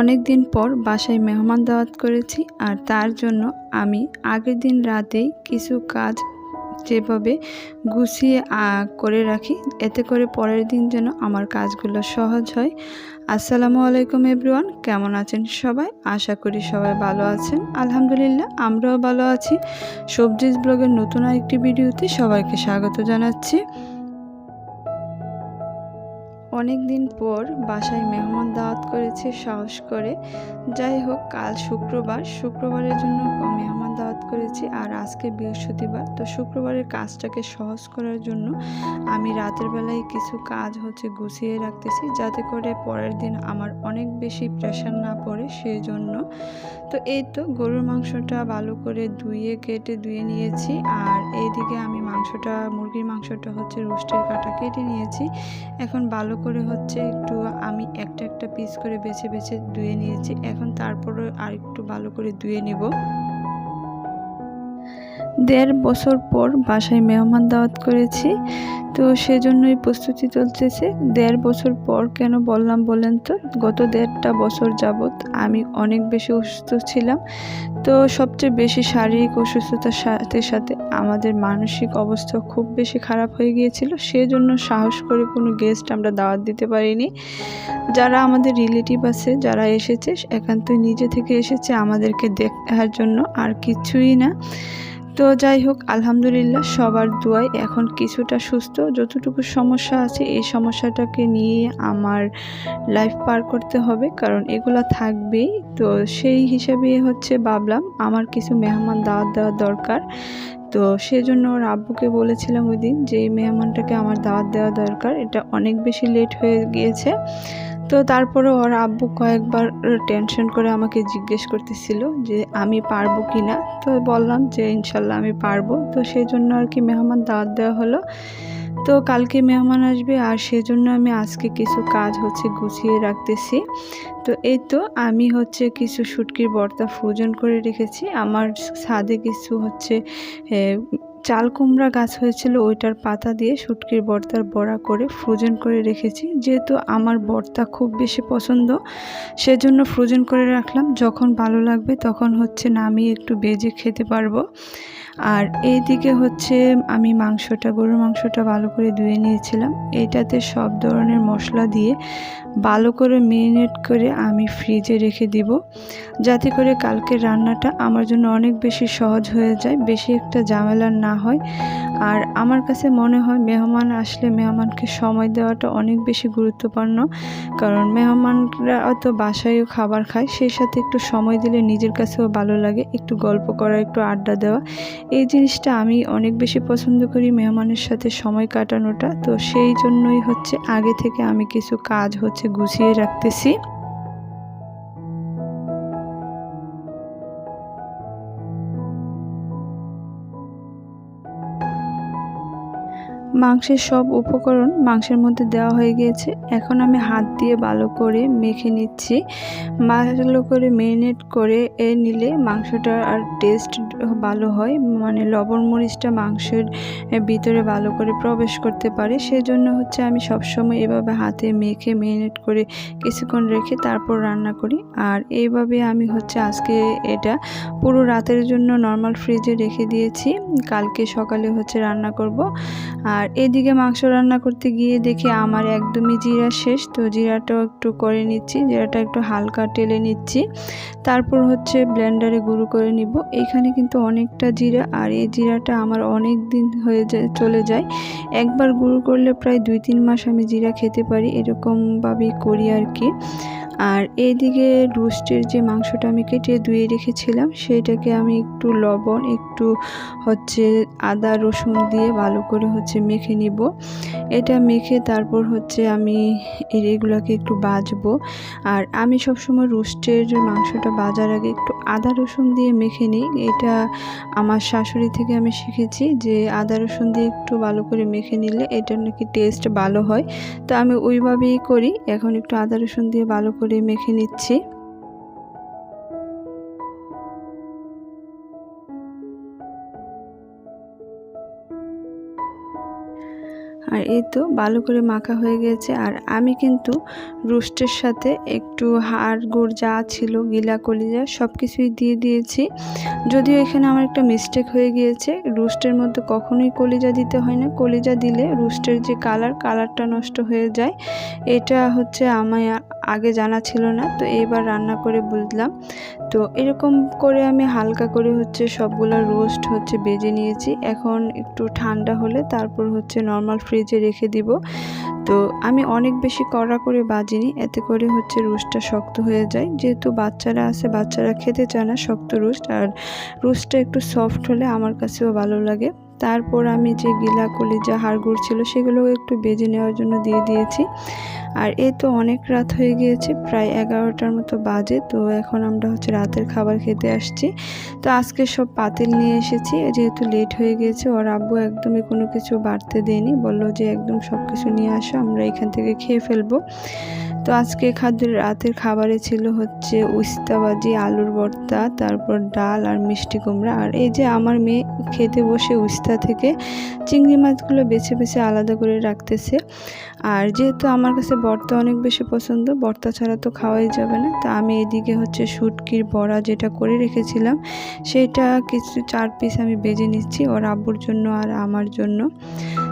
অনেক দিন পর বাসায় মেহমান দাওয়াত করেছি আর তার জন্য আমি আগের দিন রাতেই কিছু কাজ যেভাবে গুছিয়ে করে রাখি, এতে করে পরের দিন যেন আমার কাজগুলো সহজ হয়। আসসালামু আলাইকুম এভরিওয়ান, কেমন আছেন সবাই? আশা করি সবাই ভালো আছেন। আলহামদুলিল্লাহ, আমরাও ভালো আছি। সবজিজ ব্লগের নতুন আরেকটি ভিডিওতে সবাইকে স্বাগত জানাচ্ছি। অনেক দিন পর বাসায় মেহমান দাওয়াত করেছে, সাহস করে। যাই হোক, কাল শুক্রবার। শুক্রবারের জন্য মেহমান দাওয়াত করেছি আর আজকে বৃহস্পতিবার, তো শুক্রবারের কাজটাকে সহজ করার জন্য আমি রাতের বেলায় কিছু কাজ হচ্ছে গুছিয়ে রাখতেছি যাতে করে পরের দিন আমার অনেক বেশি প্রেশার না পড়ে সেই জন্য তো এই তো গরুর মাংসটা ভালো করে ধুয়ে, কেটে, ধুয়ে নিয়েছি আর এইদিকে আমি মাংসটা, মুরগির মাংসটা হচ্ছে রোস্টের কাটা কেটে নিয়েছি। এখন ভালো করে হচ্ছে একটু আমি একটা একটা পিস করে বেছে বেছে ধুয়ে নিয়েছি। এখন তারপরে আর একটু ভালো করে ধুয়ে নিব। দেড় বছর পর বাসায় মেহমান দাওয়াত করেছি। তো সেজন্যই প্রস্তুতি চলতেছে। দেড় বছর পর কেন বললাম বলেন তো? গত দেড়টা বছর যাবৎ আমি অনেক বেশি অসুস্থ ছিলাম। তো সবচেয়ে বেশি শারীরিক অসুস্থতার সাথে সাথে আমাদের মানসিক অবস্থা খুব বেশি খারাপ হয়ে গিয়েছিল। সেজন্য সাহস করে কোনো গেস্ট আমরা দাওয়াত দিতে পারিনি। যারা আমাদের রিলেটিভ আছে, যারা এসেছে, একান্তই নিজে থেকে এসেছে আমাদেরকে দেখার জন্য আর কিছুই না। তো যাই হোক, আলহামদুলিল্লাহ সবার দোয়ায় এখন কিছুটা সুস্থ। যতটুকু সমস্যা আছে, এই সমস্যাটাকে নিয়ে আমার লাইফ পার করতে হবে, কারণ এগুলো থাকবেই। তো সেই হিসাবে হচ্ছে ভাবলাম, আমার কিছু মেহমান দাওয়াত দেওয়া দরকার। তো সেজন্য ওর আব্বুকে বলেছিলাম ওই দিন যে, এই মেহমানটাকে আমার দাওয়াত দেওয়া দরকার। এটা অনেক বেশি লেট হয়ে গিয়েছে। তো তারপরে ওর আব্বু কয়েকবার টেনশন করে আমাকে জিজ্ঞেস করতেছিল যে, আমি পারব কি না তো বললাম যে, ইনশাল্লাহ আমি পারব। তো সেই জন্য আর কি মেহমান দাওয়াত দেওয়া হলো। তো কালকে মেহমান আসবে আর সেজন্য আমি আজকে কিছু কাজ হচ্ছে গুছিয়ে রাখতেছি। তো এই তো আমি হচ্ছে কিছু শুটকির বর্তা ফ্রোজন করে রেখেছি। আমার ছাদে কিছু হচ্ছে চাল কুমড়া গাছ হয়েছিল, ওইটার পাতা দিয়ে শুটকির বর্তার বড়া করে ফ্রোজেন করে রেখেছি। যেহেতু আমার বর্তা খুব বেশি পছন্দ, সেজন্য ফ্রোজেন করে রাখলাম। যখন ভালো লাগবে তখন হচ্ছে নামিয়ে একটু বেজে খেতে পারব। আর এইদিকে হচ্ছে আমি মাংসটা, গরুর মাংসটা ভালো করে ধুয়ে নিয়েছিলাম। এটাতে সব ধরনের মশলা দিয়ে ভালো করে মেরিনেট করে আমি ফ্রিজে রেখে দিব। যাতে করে কালকের রান্নাটা আমার জন্য অনেক বেশি সহজ হয়ে যায়, বেশি একটা ঝামেলার না হয়। আর আমার কাছে মনে হয় মেহমান আসলে মেহমানকে সময় দেওয়াটা অনেক বেশি গুরুত্বপূর্ণ। কারণ মেহমানরা তো বাসায়ও খাবার খায়, সেই সাথে একটু সময় দিলে নিজের কাছেও ভালো লাগে, একটু গল্প করা, একটু আড্ডা দেওয়া। এই জিনিসটা আমি অনেক বেশি পছন্দ করি মেহমানের সাথে সময় কাটানোটা। তো সেই জন্যই হচ্ছে আগে থেকে আমি কিছু কাজ হচ্ছে গুছিয়ে রাখতেছি। মাংসের সব উপকরণ মাংসের মধ্যে দেওয়া হয়ে গিয়েছে। এখন আমি হাত দিয়ে ভালো করে মেখে নিচ্ছি। ভালো করে মেরিনেট করে এ নিলে মাংসটা আর টেস্ট ভালো হয়। মানে লবণ মরিচটা মাংসের ভিতরে ভালো করে প্রবেশ করতে পারে। সেজন্য হচ্ছে আমি সবসময় এভাবে হাতে মেখে মেরিনেট করে কিছুক্ষণ রেখে তারপর রান্না করি। আর এইভাবে আমি হচ্ছে আজকে এটা পুরো রাতের জন্য নর্মাল ফ্রিজে রেখে দিয়েছি। কালকে সকালে হচ্ছে রান্না করব। আর এদিকে মাংস রান্না করতে গিয়ে দেখি আমার একদমই জিরা শেষ, তো জিরাটাও একটু করে নিচ্ছি, জিরাটা একটু হালকা টেলে নিচ্ছি। তারপর হচ্ছে ব্লেন্ডারে গুঁড়ো করে নিব। এখানে কিন্তু অনেকটা জিরা আর এই জিরাটা আমার অনেক দিন হয়ে যায়, চলে যায়। একবার গুঁড়ো করলে প্রায় দুই তিন মাস আমি জিরা খেতে পারি, এরকমভাবেই করি আর কি। আর এইদিকে রোস্টের যে মাংসটা আমি কেটে ধুয়ে রেখেছিলাম, সেইটাকে আমি একটু লবণ, একটু হচ্ছে আদা, রসুন দিয়ে ভালো করে হচ্ছে মেখে নিব। এটা মেখে তারপর হচ্ছে আমি এগুলোকে একটু বাজবো। আর আমি সবসময় রোস্টের মাংসটা বাজার আগে একটু আদা, রসুন দিয়ে মেখে নিই। এটা আমার শাশুড়ি থেকে আমি শিখেছি যে আদা, রসুন দিয়ে একটু ভালো করে মেখে নিলে এটার নাকি টেস্ট ভালো হয়। তো আমি ওইভাবেই করি। এখন একটু আদা, রসুন দিয়ে ভালো করে মেখে নিচ্ছি। এই তো ভালো করে মাখা হয়ে গেছে। আর আমি কিন্তু রোস্টের সাথে একটু হাড়, গোড় যা ছিল, গিলা, কলিজা সব কিছুই দিয়ে দিয়েছি। যদিও এখানে আমার একটা মিস্টেক হয়ে গিয়েছে। রোস্টের মধ্যে কখনোই কলিজা দিতে হয় না। কলিজা দিলে রোস্টের যে কালার কালারটা নষ্ট হয়ে যায়। এটা হচ্ছে আমায় আগে জানা ছিল না, তো এইবার রান্না করে বুঝলাম। তো এরকম করে আমি হালকা করে হচ্ছে সবগুলো রোস্ট হচ্ছে বেজে নিয়েছি। এখন একটু ঠান্ডা হলে তারপর হচ্ছে নর্মাল ফ্রিজে রেখে দিব। তো আমি অনেক বেশি কড়া করে বাজিনি, এতে করে হচ্ছে রোস্টটা শক্ত হয়ে যায়। যেহেতু বাচ্চারা আছে, বাচ্চারা খেতে চায় না শক্ত রোস্ট, আর রোস্টটা একটু সফট হলে আমার কাছেও ভালো লাগে। তারপর আমি যে গিলা কলিজা হাড়গুড় ছিল সেগুলো একটু বেজে নেওয়ার জন্য দিয়ে দিয়েছি। আর এই তো অনেক রাত হয়ে গিয়েছে, প্রায় এগারোটার মতো বাজে, তো এখন আমরা হচ্ছে রাতের খাবার খেতে আসছি। তো আজকে সব পাতিল নিয়ে এসেছি, যেহেতু লেট হয়ে গিয়েছে, ওর আব্বু একদমই কোনো কিছু বাড়তে দেয়নি, বলল যে একদম সব কিছু নিয়ে আসো, আমরা এখান থেকে খেয়ে ফেলব। তো আজকে খাদ্য রাতের খাবারে ছিল হচ্ছে উস্তাবাজি, আলুর ভর্তা, তারপর ডাল আর মিষ্টি কুমড়া। আর এই যে আমার মেয়ে খেতে বসে উস্তা থেকে চিংড়ি মাছগুলো বেছে বেছে আলাদা করে রাখতেছে। আর যেহেতু আমার কাছে ভর্তা অনেক বেশি পছন্দ, ভর্তা ছাড়া তো খাওয়াই যাবে না। তা আমি এদিকে হচ্ছে শুটকির বড়া যেটা করে রেখেছিলাম, সেটা কিছু চার পিস আমি বেজে নিচ্ছি ওর আব্বুর জন্য আর আমার জন্য।